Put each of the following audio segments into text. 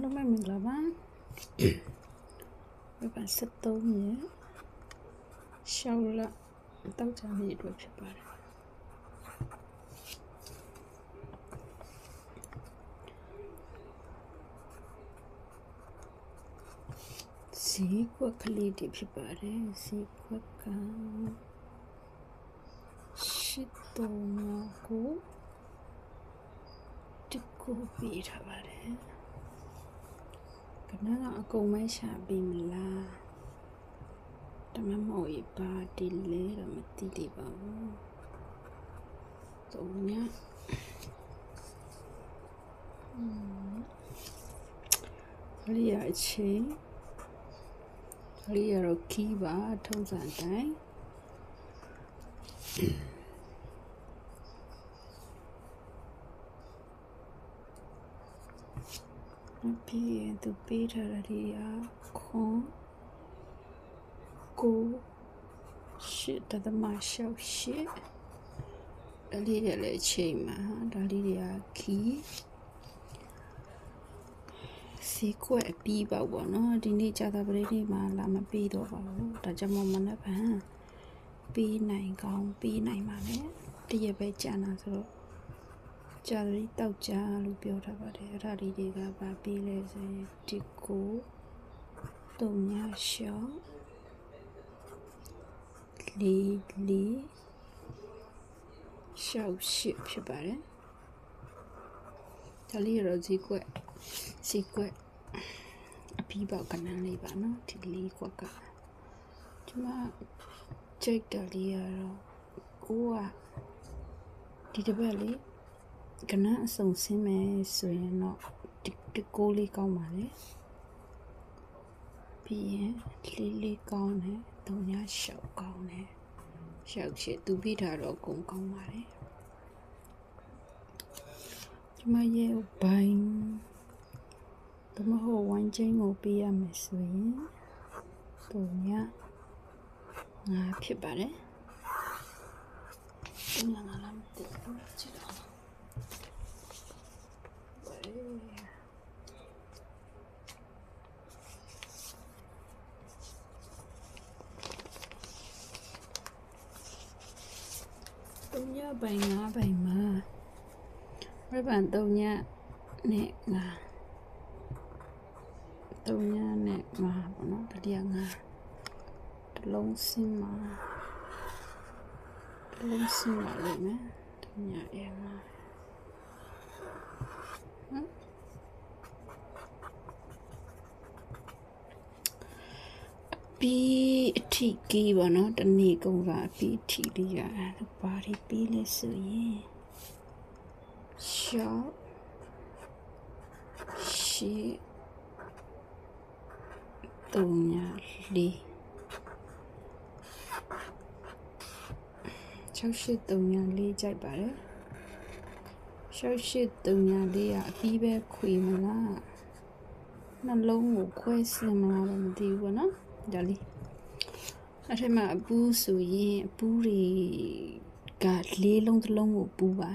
လုံးမမင်္ဂလာပါဝေဖန်73ရက်ရှောက်လတောက်ချမ်းမြေအတွက်ဖြစ်ပါတယ်စီကွက်ကလေးတွေဖြစ်ပါတယ်စီကွက်ကရှစ်တုံးကိုတကူပေးထားပါတယ် ကနကအကုန်မဲရှာပြီးမလားတမမော်ရပါဒီလေတော့မသိသေး ပါဘူးသုံးညရီယာအချင်းရီယာရောခီးပါထုံးစံတိုင်းပြီးရင်သူပေးထားတာတွေအခွန်ကိုရှစ်တသမရှောက်ရှစ်ဒါလေးတွေလည်းအချိန်မှာဒါလေးတွေကခီးစီကွက်ပြီးပါဘောနော်ဒီနေ့ကြာသပတေးနေ့မှာလာမပြီးတော့ပါဘူးဒါကြောင့်မမနက်ဖြန်ပြီးနိုင်ကောင်းပြီးနိုင်ပါနဲ့တရက်ပဲကြာနာဆိုတော့ ကြာရီတောက်ကြလို့ပြောထားပါတယ်အဲ့ဒါလေးတွေကပါပြီးလဲဆိုရင်ဒီကိုတုံညာရှော့လီလီရှောက်ရှစ်ဖြစ်ပါတယ်ဒါလေးရောဈေးကွက်ဈေးကွက်အပြီးပေါက်ကနန်းလေးပါနော်ဒီလေးကွက်ကဒီမှာကြိတ်တယ်လေးရတော့ကိုကဒီတစ်ပတ်လေး ကနန်းအစုံဆင်းမယ်ဆိုရင်တော့ဒီဒီကိုလေးကောင်းပါလေပြီးရင်လေးလေးကောင်းတယ်တုံညာရှောက်ကောင်းတယ်ရှောက်ချစ်သူပြီးတာတော့ကုံကောင်းပါတယ်ဒီမှာရဲ့ဘိုင်းတမဟုတ်ဝိုင်းချင်းကိုပေးရမယ်ဆိုရင်တုံညာငါဖြစ်ပါတယ်တုံညာငါ 3ညပိုင်5ပိုင်မှာရပန်3ညနဲ့5 3ညနဲ့5ပေါ့နော်တတိယ5တလုံးစင်းမှာတလုံးစင်းမှာလေနော်3ညရဲ့5ဟမ် ပြီးအထိကြီးပါနော်တနေ့ကုန်ကအပြီးအထိလေးရဘာတွေပြီးလဲဆိုရင်ရှော့ရှေတုံညာလေး68တုံညာလေးကြိုက်ပါတယ်68တုံညာလေးကအပြီးပဲခွေမလားနှလုံးကိုခွဲစင်မလားတော့မသိဘူးပေါ့နော် ဒါလေးအဲ့ထက်မှာအပူးဆိုရင်အပူးတွေကလေးလုံးတစ်လုံးကိုပူးပါ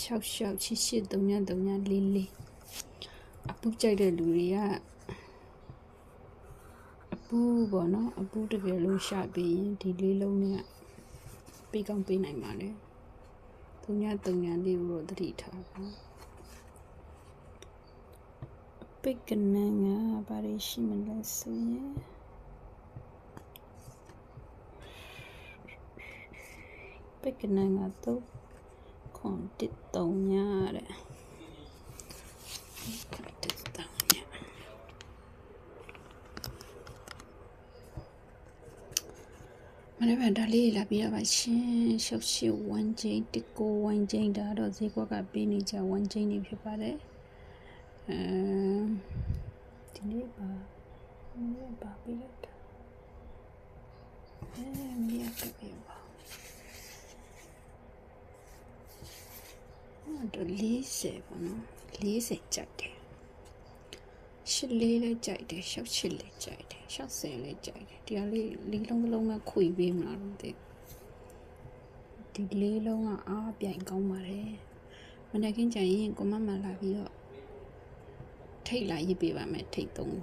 6 6 8 8 3 3 3 4 4အပူးကြိုက်တဲ့လူတွေကအပူးပေါ့နော်အပူးတကယ်လို့ရှာပြီးရင်ဒီလေးလုံးနဲ့ပေးကောင်းပေးနိုင်ပါလေ3 3 3လေးကိုတော့သတိထားပါ ပိတ်ကနန်းကဘာတွေရှိမလဲဆိုရင်ပိတ်ကနန်းကတော့ခွန်တစ်တုံညာတဲ့တစ်တုံညာမနေ့ကဒါလေးလာပြီးတော့ပါရှင်ရှုပ်ရှစ်ဝမ်ချင်းတကိုဝမ်ချင်းဒါတော့ဈေးကွက်ကပေးနေကြဝမ်ချင်းတွေဖြစ်ပါတယ် အဲဒီနေ့ပါဒီနေ့ပါပြလိုက်တာအဲမရကပြပါအဲ့တော့40ပေါ့နော်40ကြိုက်တယ်ရှစ်လေးလည်းကြိုက်တယ်ရှောက်ချစ်လည်းကြိုက်တယ်ရှောက်စင်လည်းကြိုက်တယ်ဒီဟာလေးလေးလုံးတစ်လုံးမှခွေပေးမလားတော့မသိဒီလေးလုံးကအားပြိုင်ကောင်းပါတယ်မနေ့ကကြရင်ကိုမမလာပြီးတော့ ထိတ်လာရေးပေးပါမယ်ထိတ်သုံး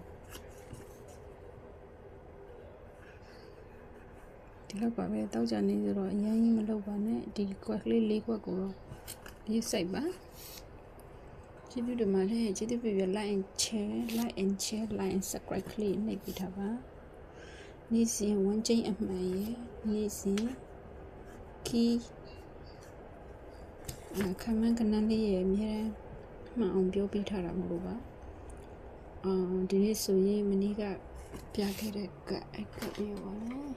ဒီလောက်ပါပဲတောက်ကြနေဆိုတော့အရင်ကြီးမလုပ်ပါနဲ့ဒီကွက်ကလေးလေးကွက်ကိုတော့ရေးစိုက်ပါကျေးဇူးတင်ပါတယ်ကျေးဇူးပြပြ like and share like and share like and subscribe ကလေးနှိပ်ပေးထားပါနေ့စဉ်ဝန်းကျင်းအမှန်ရဲ့နေ့စဉ်ခီးအခမန်းကနန်းလေးရဲ့အများမှန်အောင်ပြောပြထားတာမဟုတ်ပါ အော်ဒီနေ့ဆိုရင်မနေ့ကပြခဲ့တဲ့ကအဲ့ကလေးပါနော်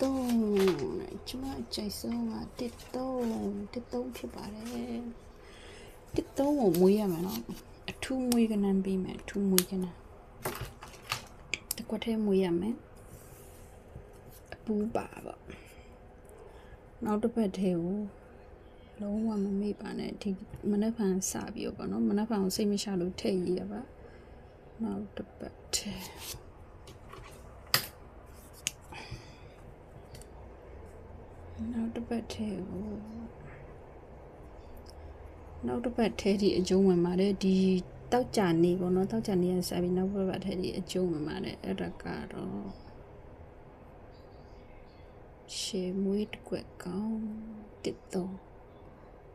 တုံးကျမအကြိုက်ဆုံးကတစ်တုံးတစ်တုံးဖြစ်ပါတယ်တစ်တုံးကိုမွေးရမှာနော်အထူးမွေးကနန်းပြီးမယ်အထူးမွေးကနန်းတစ်ခွက်ထဲမွေးရမယ်အပူပါပေါ့နောက်တစ်ပတ်ထဲကို လုံးဝမမေ့ပါနဲ့ဒီမနက်ဖြန်စပြီးတော့ပေါ့နော်မနက်ဖြန်ကိုစိတ်မချလို့ထည့်ရရပါနောက်တစ်ပတ်ထဲနောက်တစ်ပတ်ထဲကိုနောက်တစ်ပတ်ထဲဒီအကျုံးဝင်ပါတယ်ဒီတောက်ကြနေပေါ့နော်တောက်ကြနေရစပြီးနောက်တစ်ပတ်ထဲဒီအကျုံးဝင်ပါတယ်အဲ့ဒါကတော့ရှေမွေးတစ်ကွက်ကောင်းတစ်သုံး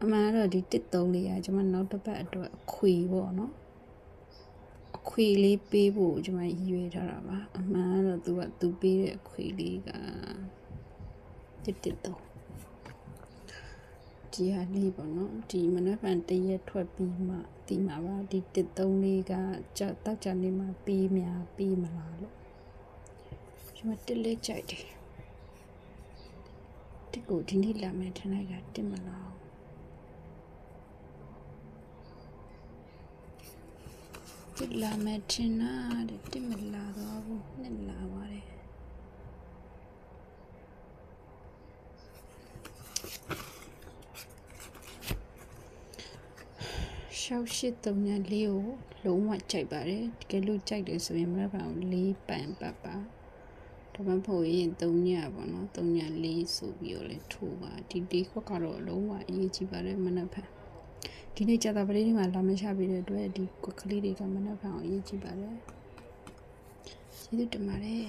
အမှန်တော့ဒီတစ်သုံးလေးကကျွန်မနောက်တစ်ပတ်အတွက်အခွေပေါ့နော်အခွေလေးပေးဖို့ကျွန်မရည်ရွယ်ထားတာပါအမှန်တော့သူကသူပေးတဲ့အခွေလေးကတစ်တစ်သုံးဒီဟာလေးပေါ့နော်ဒီမနက်ဖြန်တရက်ထွက်ပြီးမှဒီမှာပါဒီတစ်သုံးလေးကကြောက်တောက်ကြနေမှာပြီးများပြီးမလားလို့ကျွန်မတစ်လေးကြိုက်တယ်တစ်ကိုဒီနေ့လာမယ်ထင်လိုက်ကတစ်မလား တစ်လာမယ်ထင်တာတဲ့တစ်မလာတော့ဘူးနှစ်လာပါတယ်ရှောက်ရှိတုံညာလေးကိုလုံးဝကြိုက်ပါတယ်တကယ်လို့ကြိုက်တယ်ဆိုရင်မရပါဘူးလေးပန်ပတ်ပါဒါမှမဟုတ်ရင်3ညပေါ့နော်3ည4ဆိုပြီးတော့လေထိုးပါဒီဒီခွက်ကတော့လုံးဝအရေးကြီးပါတယ်မနက်ဖြန် ဒီနေ့ကြာတာပလေးတွေမှာလာမချပြီးတဲ့အတွက်ဒီခွက်ကလေးတွေကမနက်ဖြန်အောင်အရေးကြီးပါတယ်ကျေးဇူးတင်ပါတယ်